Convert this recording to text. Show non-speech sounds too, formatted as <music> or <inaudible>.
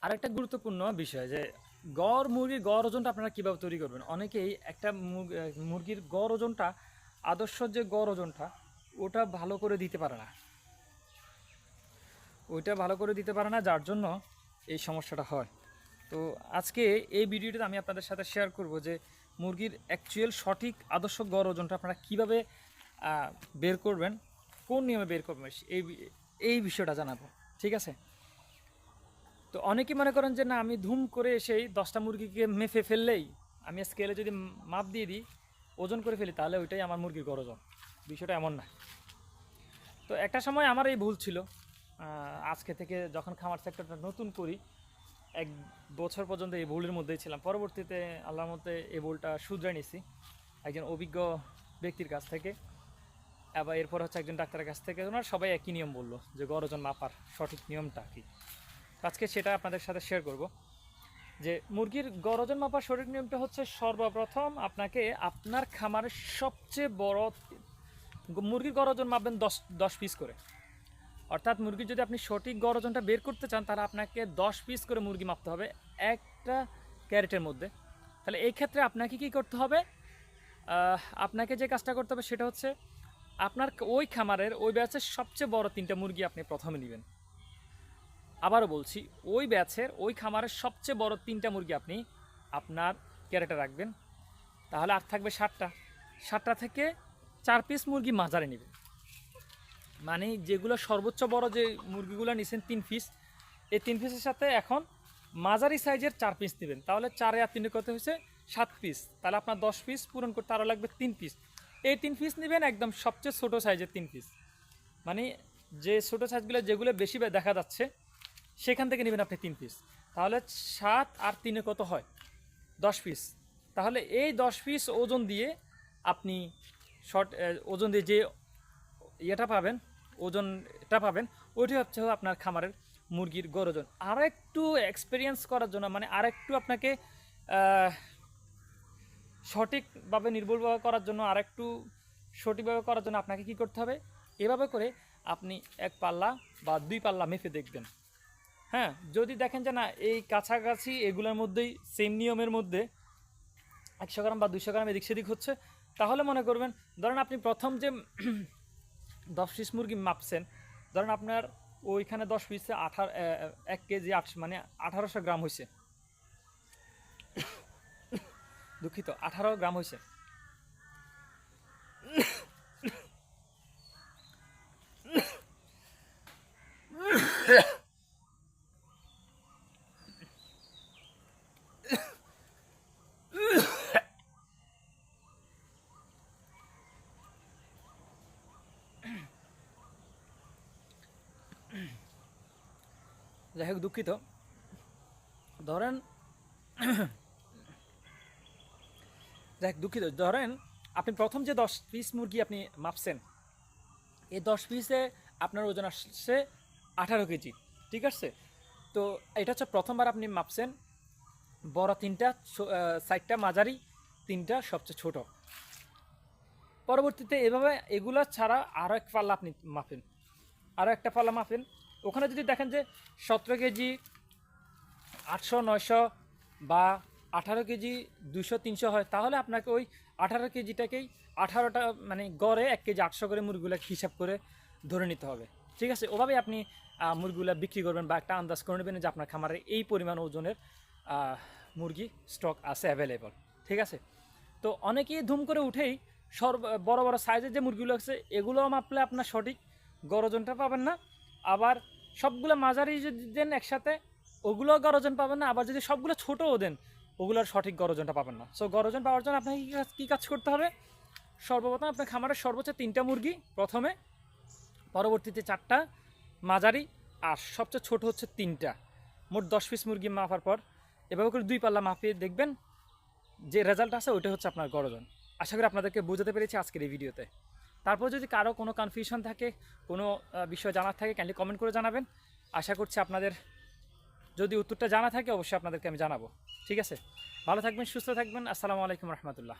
আরেকটা গুরুত্বপূর্ণ বিষয় যে গড় মুরগির গড় ওজনটা আপনারা কীভাবে তৈরি করবেন? অনেকেই একটা মুরগ- মুরগির গড় ওজনটা আদর্শ যে গড় ওজনটা, ওটা ভালো করে দিতে পারে না। ওইটা ভালো করে দিতে পারে না, যার জন্য এই সমস্যাটা হয়। তো আজকে এই ভিডিওটিতে আমি আপনাদের সাথে শেয়ার করব যে মুরগির অ্যাকচুয়াল সঠিক আদর্শ গড় ওজনটা আপনারা কীভাবে বের করবেন, কোন নিয়মে বের করবেন, এই এই বিষয়টা জানাব। ঠিক আছে? তো অনেকে মনে করেন যে, না, আমি ধুম করে এসেই দশটা মুরগিকে মেফে ফেললেই আমি স্কেলে যদি মাপ দিয়ে দিই, ওজন করে ফেলি, তাহলে ওইটাই আমার মুরগির গড় ওজন বিষয়টা এমন না। তো একটা সময় আমার এই ভুল ছিল। আজকে থেকে যখন খামার সেক্টরটা নতুন করি, এক বছর পর্যন্ত এই ভুলের মধ্যেই ছিলাম। পরবর্তীতে আল্লাহর মধ্যে এই ভুলটা শুধরে নিছি একজন অভিজ্ঞ ব্যক্তির কাছ থেকে। আবার এরপর হচ্ছে একজন ডাক্তারের কাছ থেকে। ওনারা সবাই একই নিয়ম বলল যে গড় ওজন মাপার সঠিক নিয়মটা কী? আজকে সেটা আপনাদের সাথে শেয়ার করব। যে মুরগির গড় ওজন মাপার সঠিক নিয়মটা হচ্ছে সর্বপ্রথম আপনাকে আপনার খামারের সবচেয়ে বড় মুরগির গড় ওজন মাপবেন দশ দশ পিস করে। অর্থাৎ মুরগির যদি আপনি সঠিক গড় ওজনটা বের করতে চান, তাহলে আপনাকে দশ পিস করে মুরগি মাপতে হবে একটা ক্যারেটের মধ্যে। তাহলে এই ক্ষেত্রে আপনাকে কি করতে হবে? আপনাকে যে কাজটা করতে হবে সেটা হচ্ছে আপনার ওই খামারের, ওই ব্যাচের সবচেয়ে বড় তিনটা মুরগি আপনি প্রথমে নেবেন। আবারও বলছি, ওই ব্যাচের ওই খামারের সবচেয়ে বড় তিনটা মুরগি আপনি আপনার ক্যারেটে রাখবেন। তাহলে আর থাকবে ষাটটা ষাটটা থেকে চার পিস মুরগি মাজারে নেবেন। মানে যেগুলো সর্বোচ্চ বড় যে মুরগিগুলো নিছেন তিন পিস, এই তিন পিসের সাথে এখন মাঝারি সাইজের চার পিস নেবেন তাহলে চারে আর তিনে কত হয়েছে? সাত পিস। তাহলে আপনার দশ পিস পূরণ করতে আরও লাগবে তিন পিস। এই তিন পিস নেবেন একদম সবচেয়ে ছোটো সাইজের তিন পিস। মানে যে ছোটো সাইজগুলো যেগুলো বেশি দেখা যাচ্ছে সেখান থেকে নেবেন আপনি তিন পিস তাহলে সাত আর তিনে কত হয়? দশ পিস তাহলে এই দশ পিস ওজন দিয়ে আপনি শর্ট ওজন দিয়ে যে ইয়েটা পাবেন, ওজনটা পাবেন, ওইটি হচ্ছে আপনার খামারের মুরগির গড় ওজন আর একটু এক্সপিরিয়েন্স করার জন্য মানে আর একটু আপনাকে সঠিকভাবে নির্ভুলভাবে করার জন্য আর একটু সঠিকভাবে করার জন্য আপনাকে কি করতে হবে? এভাবে করে আপনি এক পাল্লা বা দুই পাল্লা মেপে দেখবেন। হ্যাঁ যদি দেখেন যে না, এই কাছাকাছি এগুলোর মধ্যেই সেম নিয়মের মধ্যে একশো গ্রাম বা দুশো গ্রাম এদিক সেদিক হচ্ছে, তাহলে মনে করবেন, ধরেন আপনি প্রথম যে <clears throat> দশ পিস মুরগি মাপছেন, ধরেন আপনার ওইখানে দশ পিসে আঠার এক কেজি আট মানে আঠারোশো গ্রাম হয়েছে <coughs> দুঃখিত, আঠারো গ্রাম হয়েছে যাই হোক দুঃখিত। ধরেন, যাই হোক দুঃখিত। ধরেন, আপনি প্রথম যে দশ পিস মুরগি আপনি মাপছেন, এই দশ পিসে আপনার ওজন আসছে আঠারো কেজি, ঠিক আছে? তো এটা হচ্ছে প্রথমবার আপনি মাপছেন, বড় তিনটা সাইডটা মাঝারি তিনটা, সবচেয়ে ছোট। পরবর্তীতে এভাবে এগুলো ছাড়া আরও এক পাল্লা আপনি মাপেন আরও একটা পাল্লা মাপেন ওখানে যদি দেখেন যে সতেরো কেজি আটশো, নয়শো বা আঠারো কেজি দুশো তিনশো হয়, তাহলে আপনাকে ওই আঠারো কেজিটাকেই আঠারোটা মানে গড়ে এক কেজি আটশো করে মুরগিগুলো হিসাব করে ধরে নিতে হবে। ঠিক আছে? ওভাবেই আপনি মুরগিগুলো বিক্রি করবেন বা একটা আন্দাজ করে নেবেন যে আপনার খামারে এই পরিমাণ ওজনের মুরগি স্টক আছে অ্যাভেলেবল ঠিক আছে? তো অনেকেই ধুম করে উঠেই সর্ব বড় বড় সাইজের যে মুরগিগুলো আছে, এগুলো মাপলে আপনার সঠিক গড় গরজনটা পাবেন না। আবার সবগুলো মাঝারি যদি দেন একসাথে ওগুলো গরজন পাবেন না, আবার যদি সবগুলো ছোটও দেন, ওগুলোর সঠিক গরজনটা পাবেন না। সো গরজন পাওয়ার জন্য আপনাকে কী কাজ- করতে হবে? সর্বপ্রথম আপনার খামারের সর্বোচ্চ তিনটা মুরগি, প্রথমে, পরবর্তীতে চারটা, মাঝারি, আর সবচেয়ে ছোট হচ্ছে তিনটা। মোট দশ পিস মুরগি মাপার পর, এভাবে করে দুই পাল্লা মাপিয়ে দেখবেন যে রেজাল্ট আছে, ওইটা হচ্ছে আপনার গরজন। আশা করি আপনাদেরকে বোঝাতে পেরেছি আজকের এই ভিডিওতে। তারপর যদি কারও কোনো কনফিউশন থাকে, কোনো বিষয় জানার থাকে ক্যান্ডলি কমেন্ট করে জানাবেন। আশা করছি আপনাদের যদি উত্তরটা জানা থাকে, অবশ্যই আপনাদেরকে আমি জানাব। ঠিক আছে? ভালো থাকবেন, সুস্থ থাকবেন। আসসালামু আলাইকুম রহমতুল্লাহ।